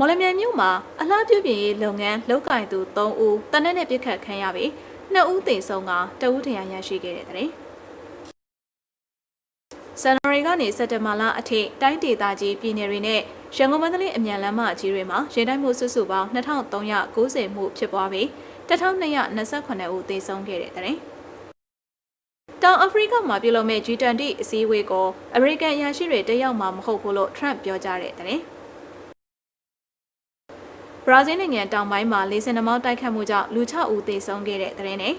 မော်လမြိုင်မြို့မှာအလားပြုပြင်ရေးလုပ်ငန်းလုပ်ကင်သူ3ဦးတနက်နဲ့ပြစ်ခတ်ခံရပြီး2ဦးသေဆုံးကတဦးထရရရှိခဲ့တဲ့တဲ့ဇန်နဝါရီကနေစက်တင်ဘာလအထိတိုင်းဒေသကြီးပြည်နယ်တွေနဲ့ရန်ကုန်မန္တလေးအမြန်လမ်းမကြီးတွေမှာရင်တိုင်းမှုစုစုပေါင်း2390မှုဖြစ်ပွားပြီး1228ဦးသေဆုံးခဲ့တဲ့တဲ့တောင်အာဖရိကမှာပြုလုပ်မဲ့ G20 အစည်းအဝေးကိုအမေရိကန်အရာရှိတွေတက်ရောက်မှာမဟုတ်ဘူးလို့ Trump ပြောကြားတဲ့တဲ့ ဘရာဇီးနိုင်ငံတောင်ပိုင်းမှာလေဆင်နှမောင်းတိုက်ခတ်မှုကြောင့်လူ6ဦးသေဆုံးခဲ့တဲ့တဲ့နဲ့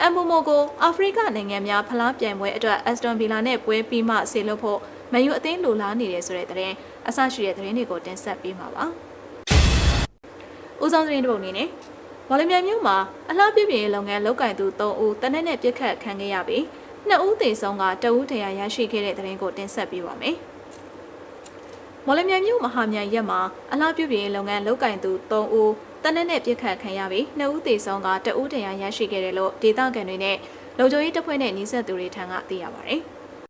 အမ်ဘူမိုကိုအာဖရိကနိုင်ငံများဖလားပြိုင်ပွဲအတွက်အက်စတွန်ဗီလာနဲ့ပွဲပြီးမှဆေလွတ်ဖို့မယူအသင်းလိုလားနေတယ်ဆိုတဲ့တဲ့အဆရှိတဲ့သတင်းတွေကိုတင်ဆက်ပေးမှာပါ။ဦးဆောင်သတင်းတစ်ပုဒ်အနေနဲ့မော်လမြိုင်မြို့မှာအလှပြည့်ပြည့်လုပ်ငန်းလုပ်ကင်သူ3ဦးတနက်နဲ့ပြစ်ခတ်ခံခဲ့ရပြီး2ဦးသေဆုံးကတဦးတရားရရှိခဲ့တဲ့သတင်းကိုတင်ဆက်ပေးပါမယ်။ မော်လမြိုင်မြို့မဟာမြိုင်ရက်မှာအလှပြည့်ပြည့်လုပ်ငန်းလုပ်ကင်သူ3ဦးတနက်နဲ့ပြစ်ခတ်ခံရပြီး2ဦးသေဆုံးကတဦးတရားရရှိခဲ့တယ်လို့ဒေသခံတွေနဲ့လုံခြုံရေးတပ်ဖွဲ့နဲ့နှိစက်သူတွေထံကသိရပါဗျ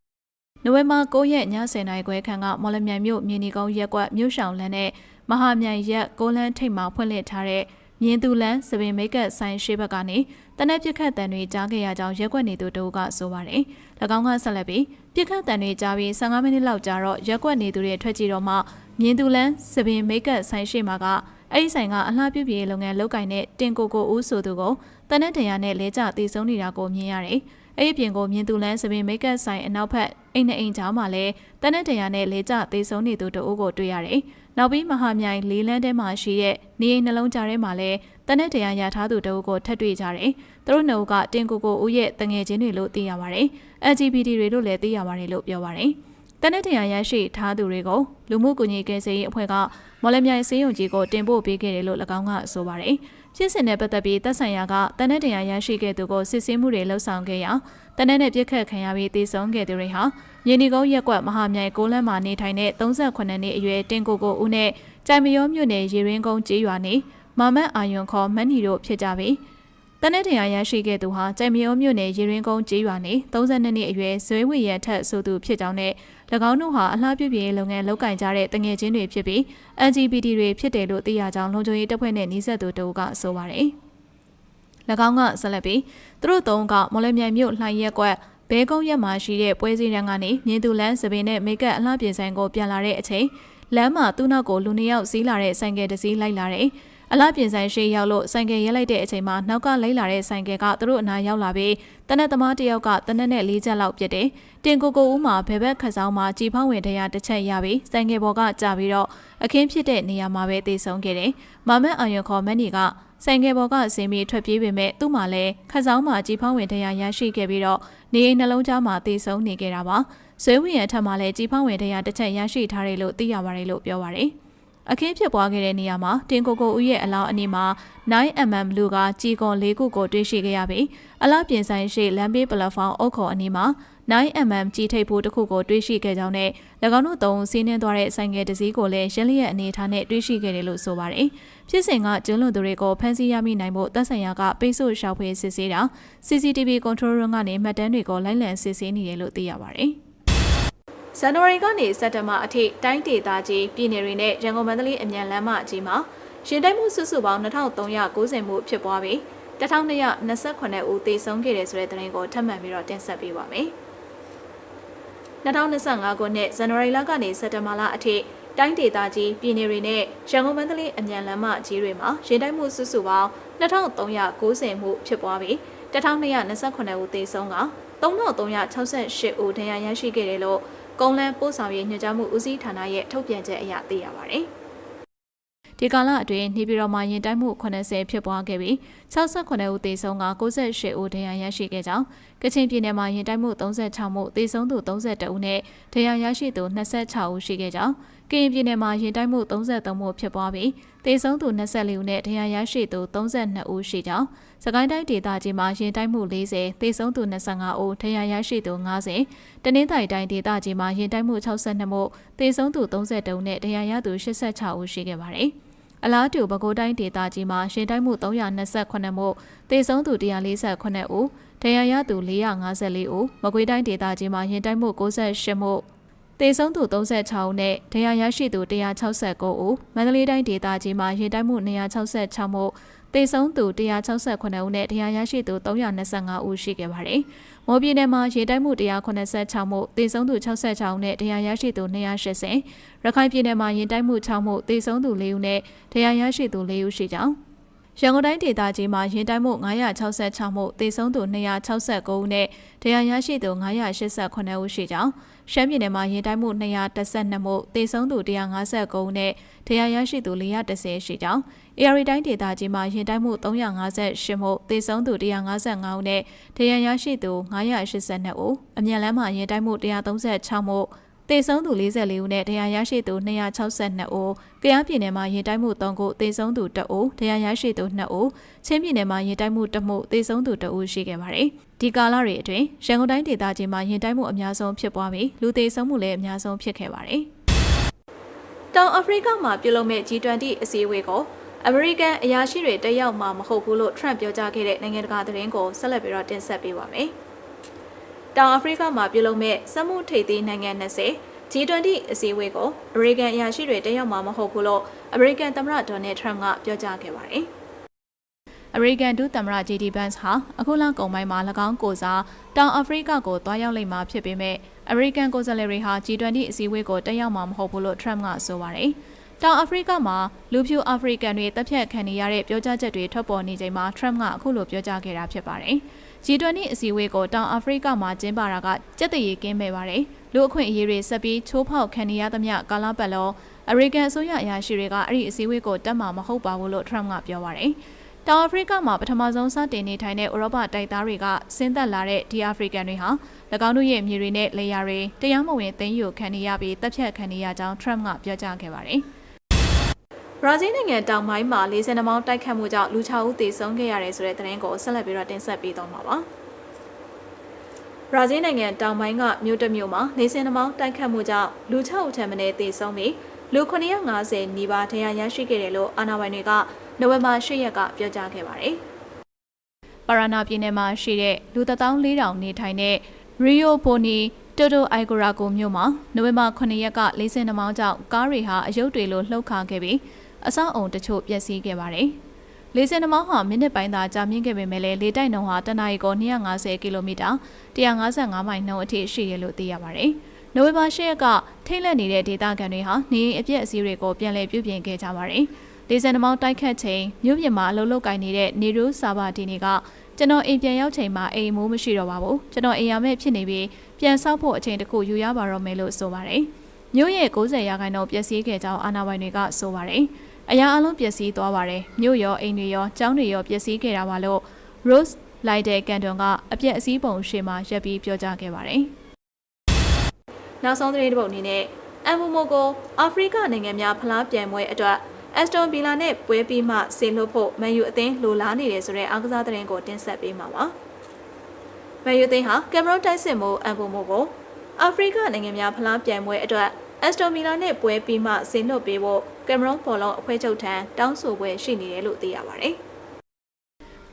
။နိုဝင်ဘာ9ရက်ည10:00နာရီခွဲခန့်ကမော်လမြိုင်မြို့မြင်းဒီကုန်းရက်ကွက်မြို့ရှောင်းလန်းနဲ့မဟာမြိုင်ရက်ကိုလန်းထိပ်မှာဖွင့်လှစ်ထားတဲ့ မြင်းသူလန်းစပင်မိတ်ကပ်ဆိုင်ရှိဘက်ကနေတနက်ပြစ်ခတ်တံတွေကြားခဲ့ရကြောင်းရက်ကွက်နေသူတို့ကဆိုပါတယ်။၎င်းကဆက်လက်ပြီးပြစ်ခတ်တံတွေကြားပြီး15မိနစ်လောက်ကြာတော့ရက်ကွက်နေသူတွေထွက်ကြည့်တော့မှမြင်းသူလန်းစပင်မိတ်ကပ်ဆိုင်ရှိမှာကအဲ့ဒီဆိုင်ကအလှပြုပြေလုပ်ငန်းလုပ်ကင်တဲ့တင်ကိုကိုဦးဆိုသူကိုတနက်တရာနဲ့လဲကျတည်ဆုံးနေတာကိုမြင်ရတယ်။အဲ့ဒီပြင်ကိုမြင်းသူလန်းစပင်မိတ်ကပ်ဆိုင်အနောက်ဘက်အိမ်နဲ့အိမ်ကြားမှာလည်းတနက်တရာနဲ့လဲကျတည်ဆုံးနေသူတို့ကိုတွေ့ရတယ်။ နောက်ပြီးမဟာမြိုင်လေးလန်းထဲမှာရှိတဲ့နေအိမ်နှလုံးကြားထဲမှာလည်းတနက်တရာရထားသူတို့ကိုထပ်တွေ့ကြတယ်။သူတို့နှုတ်ကတင်ကိုကိုဦးရဲ့တငယ်ချင်းတွေလို့သိရပါတယ်။ LGBT တွေလို့လည်းသိရပါတယ်လို့ပြောပါတယ်။တနက်တရာရရှိထားသူတွေကိုလူမှုကူညီကယ်ဆယ်ရေးအဖွဲ့ကမော်လမြိုင်စေယုံကြီးကိုတင်ပို့ပေးခဲ့တယ်လို့၎င်းကဆိုပါတယ်။ ဖြစ်စဉ်နဲ့ပတ်သက်ပြီးတပ်ဆိုင်ရာကတနက်တရာရရှိခဲ့သူကိုစစ်ဆေးမှုတွေလှုပ်ဆောင်ခဲ့ရာတနက်နဲ့ပြစ်ခတ်ခံရပြီးတေဆုံးခဲ့သူတွေဟာရင်းဒီကုန်းရက်ကွက်မဟာမြိုင်ကိုလန်းမှာနေထိုင်တဲ့38နှစ်အရွယ်တင်ကိုကိုဦးနဲ့ကြိုင်မရောမြို့နယ်ရေရင်းကုန်းကျေးရွာနေမမတ်အာယွန်ခေါ်မန်နီတို့ဖြစ်ကြပြီး တနက်တရာရရှိခဲ့သူဟာကြိုင်မရောမြို့နယ်ရေရင်းကုန်းကျေးရွာနေ32နှစ်အရွယ်ဇွဲဝေရထက်ဆိုသူဖြစ်ကြောင်းနဲ့၎င်းတို့ဟာအလှပြုပြေလုပ်ငန်းလုပ်ကင်ကြတဲ့တငယ်ချင်းတွေဖြစ်ပြီး LGBT တွေဖြစ်တယ်လို့သိရကြောင်းလုံခြုံရေးတပ်ဖွဲ့နဲ့နှိစက်သူတို့ကဆိုပါတယ်။၎င်းကဆက်လက်ပြီးသူတို့သုံးကမော်လမြိုင်မြို့လှိုင်ရက်ကွက်ဘဲကုန်းရက်မှာရှိတဲ့ပွဲစည်းတန်းကနေမြင်းသူလန်းစပင်နဲ့မိကတ်အလှပြင်ဆိုင်ကိုပြန်လာတဲ့အချိန်လမ်းမှာသူ့နောက်ကိုလူနှစ်ယောက်စီးလာတဲ့ဆိုင်ကယ်တစ်စီးလိုက်လာတယ်။ အလားပြင်ဆိုင်ရှိရောက်လို့ဆိုင်ကယ်ရဲလိုက်တဲ့အချိန်မှာနောက်ကလိုက်လာတဲ့ဆိုင်ကယ်ကသူတို့အနားရောက်လာပြီးတနက်သမားတစ်ယောက်ကတနက်နဲ့လေးချက်လောက်ပြစ်တယ်။တင်ကိုကိုဦးမှာဘယ်ဘက်ခတ်ဆောင်မှာကြည်ဖောင်းဝင်တရားတစ်ချက်ရပြီးဆိုင်ကယ်ပေါ်ကကြာပြီးတော့အခင်းဖြစ်တဲ့နေရာမှာပဲတေဆုံးခဲ့တယ်။မမတ်အာယွန်ခေါ်မန်နီကဆိုင်ကယ်ပေါ်ကဆင်းပြီးထွက်ပြေးပေမဲ့သူ့မှာလည်းခတ်ဆောင်မှာကြည်ဖောင်းဝင်တရားရရှိခဲ့ပြီးတော့နေအိမ်နှလုံးသားမှာတေဆုံးနေခဲ့တာပါ။ဇွဲဝင်ရထက်မှလည်းကြည်ဖောင်းဝင်တရားတစ်ချက်ရရှိထားတယ်လို့သိရပါတယ်လို့ပြောပါတယ်။ အခင်းဖြစ်ပွားခဲ့တဲ့နေရာမှာတင်ကိုကိုဦးရဲ့အလောင်းအနီးမှာ 9mm လူကကြီးကွန်၄ခုကိုတွေ့ရှိခဲ့ရပြီးအလားပြင်ဆိုင်ရှိလမ်းဘေးပလက်ဖောင်းအုတ်ခေါ်အနီးမှာ 9mm ကြီးထိပ်ဖို့တစ်ခုကိုတွေ့ရှိခဲ့ကြောင်းနဲ့၎င်းတို့သုံးစီးနှင်းသွားတဲ့ဆိုင်ငယ်တစ်စီးကိုလည်းရင်းလျက်အနေထားနဲ့တွေ့ရှိခဲ့တယ်လို့ဆိုပါတယ်။ဖြစ်စဉ်ကကျွလွန်သူတွေကိုဖမ်းဆီးရမိနိုင်ဖို့တပ်ဆိုင်ရာကပိတ်ဆို့ရှာဖွေစစ်ဆေးတာ CCTV control room ကနေမှတ်တမ်းတွေကိုလိုက်လံစစ်ဆေးနေတယ်လို့သိရပါတယ်။ ဇန်နဝါရီကနေစက်တဘာအထိတိုင်းဒေသကြီးပြည်နယ်တွေနဲ့ရန်ကုန်မန္တလေးအမြန်လမ်းမကြီးမှာရှင်တိုက်မှုစုစုပေါင်း2390မှုဖြစ်ပွားပြီး1228ဦးသေဆုံးခဲ့တယ်ဆိုတဲ့သတင်းကိုထပ်မံပြီးတော့တင်ဆက်ပေးပါမယ်။2025ခုနှစ်ဇန်နဝါရီလကနေစက်တဘာလအထိတိုင်းဒေသကြီးပြည်နယ်တွေနဲ့ရန်ကုန်မန္တလေးအမြန်လမ်းမကြီးတွေမှာရှင်တိုက်မှုစုစုပေါင်း2390မှုဖြစ်ပွားပြီး1228ဦးသေဆုံးက3368ဦးဒဏ်ရာရရှိခဲ့တယ်လို့ ကုန်းလန်းပို့ဆောင်ရေးညွှန်ကြားမှုဦးစီးဌာနရဲ့ထုတ်ပြန်ချက်အရသိရပါတယ်။ဒီကာလအတွင်းနေပြည်တော်မှာရင်တိုက်မှု80ဖြစ်ပွားခဲ့ပြီး68ဦးသေဆုံးက98ဦးဒဏ်ရာရရှိခဲ့ကြောင်းကချင်ပြည်နယ်မှာရင်တိုက်မှု36မှုသေဆုံးသူ32ဦးနဲ့ဒဏ်ရာရရှိသူ26ဦးရှိခဲ့ကြောင်းက ရင်ပြည်နယ်မှာရင်တိုက်မှု33မှုဖြစ်ပွားပြီးသေဆုံးသူ24ဦးနဲ့ဒဏ်ရာရရှိသူ32ဦးရှိကြောင်းစကိုင်းတိုင်းဒေသကြီးမှာရင်တိုက်မှု40သေဆုံးသူ25ဦးဒဏ်ရာရရှိသူ90တနင်္သာရီတိုင်းဒေသကြီးမှာရင်တိုက်မှု62မှုသေဆုံးသူ32ဦးနဲ့ဒဏ်ရာရသူ86ဦးရှိခဲ့ပါတယ်အလားတူပဲခူးတိုင်းဒေသကြီးမှာရှင်တိုက်မှု328မှုသေဆုံးသူ148ဦးဒဏ်ရာရသူ454ဦးမကွေးတိုင်းဒေသကြီးမှာရင်တိုက်မှု68မှု တေဆုံးသူ36ဦးနဲ့ဒဏ်ရာရရှိသူ169ဦးမန္တလေးတိုင်းဒေသကြီးမှာရင်တိုက်မှု266မှုတေဆုံးသူ168ဦးနဲ့ဒဏ်ရာရရှိသူ325ဦးရှိခဲ့ပါတယ်။မော်ပြည်နယ်မှာရင်တိုက်မှု186မှုတေဆုံးသူ66ဦးနဲ့ဒဏ်ရာရရှိသူ280ရခိုင်ပြည်နယ်မှာရင်တိုက်မှု6မှုတေဆုံးသူ4ဦးနဲ့ဒဏ်ရာရရှိသူ4ဦးရှိကြောင်းရန်ကုန်တိုင်းဒေသကြီးမှာရင်တိုင်းမှု966မှုတေဆုံးသူ269ဦးနဲ့ဒဏ်ရာရရှိသူ989ဦးရှိကြောင်း ရှမ်းပြည်နယ်မှာရင်တိုင်းမှု212မှုတေဆုံးသူ159ဦးနဲ့ဒဏ်ရာရရှိသူ410ရှိကြောင်း AR တိုင်းဒေသကြီးမှာရင်တိုင်းမှု358မှုတေဆုံးသူ155ဦးနဲ့ဒဏ်ရာရရှိသူ982ဦးအမြန်လမ်းမှာရင်တိုင်းမှု136မှု တေဆုံးသူ44ဦးနဲ့တရားရရှိသူ262ဦး၊ကယားပြည်နယ်မှာရင်တိုက်မှု3ခုတေဆုံးသူ1ဦး၊တရားရရှိသူ2ဦး၊ချင်းပြည်နယ်မှာရင်တိုက်မှု1မှုတေဆုံးသူ1ဦးရှိခဲ့ပါတယ်။ဒီကာလတွေအတွင်းရန်ကုန်တိုင်းဒေသကြီးမှာရင်တိုက်မှုအများဆုံးဖြစ်ပွားပြီးလူသေဆုံးမှုလည်းအများဆုံးဖြစ်ခဲ့ပါတယ်။တောင်အာဖရိကမှာပြုလုပ်မဲ့ G20 အစည်းအဝေးကိုအမေရိကန်အရာရှိတွေတက်ရောက်မှာမဟုတ်ဘူးလို့ Trump ပြောကြားခဲ့တဲ့နိုင်ငံတကာသတင်းကိုဆက်လက်ပြီးတော့တင်ဆက်ပေးပါမယ်။ တောင်အာဖရိကမှာပြုလုပ်မဲ့စက်မှုထိပ်သီးနိုင်ငံ20 G20 အစည်းအဝေးကိုအမေရိကန်အရာရှိတွေတက်ရောက်မှာမဟုတ်ဘူးလို့အမေရိကန်သမ္မတဒေါ်နယ်ထရမ့်ကပြောကြားခဲ့ပါတယ်။အမေရိကန်ဒုသမ္မတ JD Vance ဟာအခုလကုန်ပိုင်းမှာ၎င်းကိုစားတောင်အာဖရိကကိုတွားရောက်လိမ့်မှာဖြစ်ပေမဲ့အမေရိကန်ကိုယ်စားလှယ်တွေဟာ G20 အစည်းအဝေးကိုတက်ရောက်မှာမဟုတ်ဘူးလို့ Trump ကဆိုပါတယ်။ တောင်အာဖရိကမှာလူဖြူအာဖရိကန်တွေတပ်ဖြတ်ခံနေရတဲ့ပြောကြားချက်တွေထွက်ပေါ်နေချိန်မှာ Trump ကအခုလိုပြောကြားခဲ့တာဖြစ်ပါတယ်။ G20 အစည်းအဝေးကိုတောင်အာဖရိကမှာကျင်းပတာကကြက်တရေကင်းမဲ့ပါတယ်။လူအခွင့်အရေးတွေဆက်ပြီးချိုးဖောက်ခံနေရသမျှကာလပတ်လုံးအမေရိကန်အစိုးရအရာရှိတွေကအဲ့ဒီအစည်းအဝေးကိုတက်မှာမဟုတ်ပါဘူးလို့ Trump ကပြောပါတယ်။တောင်အာဖရိကမှာပထမဆုံးစတင်နေထိုင်တဲ့ဥရောပတိုက်သားတွေကဆင်းသက်လာတဲ့ဒီအာဖရိကန်တွေဟာ၎င်းတို့ရဲ့မြေတွေနဲ့လေယာတွေတရားမဝင်သိမ်းယူခံနေရပြီးတပ်ဖြတ်ခံနေရကြောင်း Trump ကပြောကြားခဲ့ပါတယ်။ ဘရာဇီးနိုင်ငံတောင်ပိုင်းမှာလေးစင်နှမောင်းတိုက်ခတ်မှုကြောင့်လူ6ဦးသေဆုံးခဲ့ရတယ်ဆိုတဲ့သတင်းကိုဆက်လက်ပြီးတော့တင်ဆက်ပေးသွားမှာပါ။ဘရာဇီးနိုင်ငံတောင်ပိုင်းကမြို့တစ်မြို့မှာလေးစင်နှမောင်းတိုက်ခတ်မှုကြောင့်လူ6ဦးထက်မနည်းသေဆုံးပြီးလူ950နီးပါးဒဏ်ရာရရှိခဲ့တယ်လို့အာဏာပိုင်တွေကနိုဝင်ဘာ10ရက်ကပြောကြားခဲ့ပါတယ်။ပါရာနာပြည်နယ်မှာရှိတဲ့လူ14000နေထိုင်တဲ့ရီယိုပိုနီတိုတိုအိုင်ဂိုရာကိုမြို့မှာနိုဝင်ဘာ9ရက်ကလေးစင်နှမောင်းကြောင့်ကားတွေဟာအယုတ်တွေလိုလှုပ်ခါခဲ့ပြီး အဆောက်အုံတချို့ပျက်စီးခဲ့ပါတယ်။လေဆင်နှမောင်းဟာမိနစ်ပိုင်းသာကြာမြင့်ခဲ့ပေမဲ့လည်းလေတိုက်နှုန်းဟာတနအီကို250ကီလိုမီတာ155မိုင်နှုန်းအထိရှိရလို့သိရပါတယ်။နိုဝင်ဘာ10ရက်ကထိတ်လန့်နေတဲ့ဒေသခံတွေဟာနေအိမ်အပြည့်အစည်းတွေကိုပြန်လည်ပြုပြင်ခဲ့ကြပါတယ်။လေဆင်နှမောင်းတိုက်ခတ်ချိန်မြို့ပြင်မှာအလုပ်လုပ်ကိုင်နေတဲ့နေရူးစာဘာဒီနီကကျွန်တော်အိမ်ပြန်ရောက်ချိန်မှာအိမ်မိုးမရှိတော့ပါဘူးကျွန်တော်အိမ်ရမဲ့ဖြစ်နေပြီးပြန်ဆောက်ဖို့အချိန်တခုယူရပါတော့မယ်လို့ဆိုပါတယ်မြို့ရဲ့90ရာခိုင်နှုန်းပျက်စီးခဲ့ကြောင်းအာဏာပိုင်တွေကဆိုပါတယ် အရာအလုံးပျက်စီးသွားပါတယ်မြို့ရောအိမ်တွေရောကျောင်းတွေရောပျက်စီးခဲ့တာပါလို့ Rose လိုက်တဲ့ကန်တွန်ကအပြက်အစည်းပုံရှေ့မှာရပ်ပြီးပြောကြားခဲ့ပါတယ်နောက်ဆုံးသတင်းတစ်ပုဒ်အနေနဲ့အမ်ဘူမိုကိုအာဖရိကနိုင်ငံများဖလားပြိုင်ပွဲအတွက်အက်စတွန်ဗီလာနဲ့ပွဲပြီးမှဆေလွတ်ဖို့မန်ယူအသင်းလိုလားနေတယ်ဆိုတဲ့အားကစားသတင်းကိုတင်ဆက်ပေးမှာပါမန်ယူအသင်းဟာကင်မရွန်တိုက်စစ်မှုအမ်ဘူမိုကိုအာဖရိကနိုင်ငံများဖလားပြိုင်ပွဲအတွက် အက်စတိုမီလာနဲ့ပွဲပြီးမှဆင်လွတ်ပေးဖို့ကင်မရွန်ဘောလုံးအဖွဲ့ချုပ်ထံတောင်းဆိုပွဲရှိနေတယ်လို့သိရပါတယ်။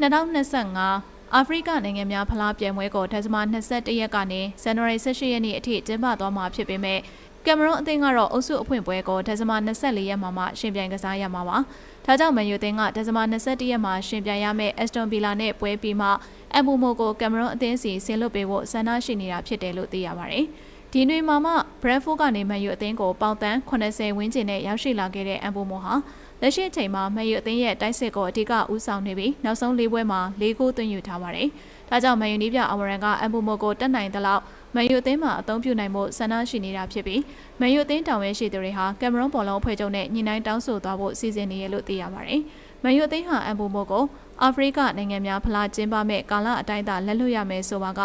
2025အာဖရိကနိုင်ငံများဖလားပြိုင်ပွဲကိုဒီဇင်ဘာ21ရက်ကနေဇန်နဝါရီ18ရက်နေ့အထိကျင်းပသွားမှာဖြစ်ပေမဲ့ကင်မရွန်အသင်းကတော့အုပ်စုအဖွင့်ပွဲကိုဒီဇင်ဘာ24ရက်မှာမှရှင်ပြိုင်ကစားရမှာပါ။ဒါကြောင့်မန်ယူအသင်းကဒီဇင်ဘာ21ရက်မှာရှင်ပြိုင်ရမယ့်အက်စတွန်ဗီလာနဲ့ပွဲပြီးမှအမ်ဘူမိုကိုကင်မရွန်အသင်းစီဆင်လွတ်ပေးဖို့ဆန္ဒရှိနေတာဖြစ်တယ်လို့သိရပါတယ်။ ဒီနွေမှာမှဘရက်ဖို့ကနေမန်ယူအသင်းကိုပေါင်တန်း80ဝန်းကျင်နဲ့ရောက်ရှိလာခဲ့တဲ့အမ်ဘူမိုဟာလက်ရှိအချိန်မှာမန်ယူအသင်းရဲ့တိုက်စစ်ကိုအဓိကဦးဆောင်နေပြီးနောက်ဆုံး၄ပွဲမှာ၄ဂိုးသွင်းယူထားပါတယ်။ဒါကြောင့်မန်ယူနီးပြအမရန်ကအမ်ဘူမိုကိုတက်နိုင်သလောက်မန်ယူအသင်းမှာအသုံးပြုနိုင်မှုဆန္ဒရှိနေတာဖြစ်ပြီးမန်ယူအသင်းတောင်ဝဲရှိသူတွေဟာကင်မရွန်ဘောလုံးအဖွဲ့ချုပ်နဲ့ညီနိုင်တောင်းဆိုသွားဖို့စီစဉ်နေရလို့သိရပါတယ်။မန်ယူအသင်းဟာအမ်ဘူမိုကိုအာဖရိကနိုင်ငံများဖလားကျင်းပမဲ့ကာလအတိုင်းအတာလက်လွတ်ရမယ်ဆိုပါက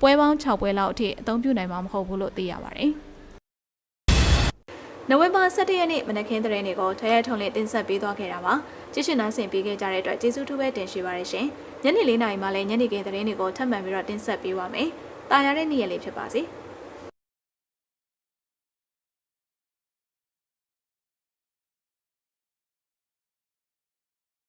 ပွဲပေါင်း6ပွဲလောက်အထိအသုံးပြုနိုင်မှာမဟုတ်ဘူးလို့သိရပါတယ်။နိုဝင်ဘာ17ရက်နေ့မနက်ခင်းတဲ့နေ့ကိုထရဲထုံလင်းတင်ဆက်ပေးသွားခဲ့တာပါ။ကြည့်ရှင်နိုင်ဆင်ပေးခဲ့ကြတဲ့အတွက်ကျေးဇူးထူးပဲတင်ရှိပါရရှင်။ညနေ၄နာရီမှလည်းညနေခင်းတဲ့နေ့ကိုထပ်မံပြီးတော့တင်ဆက်ပေးပါမယ်။တာယာတဲ့နေ့ရက်လေးဖြစ်ပါစေ။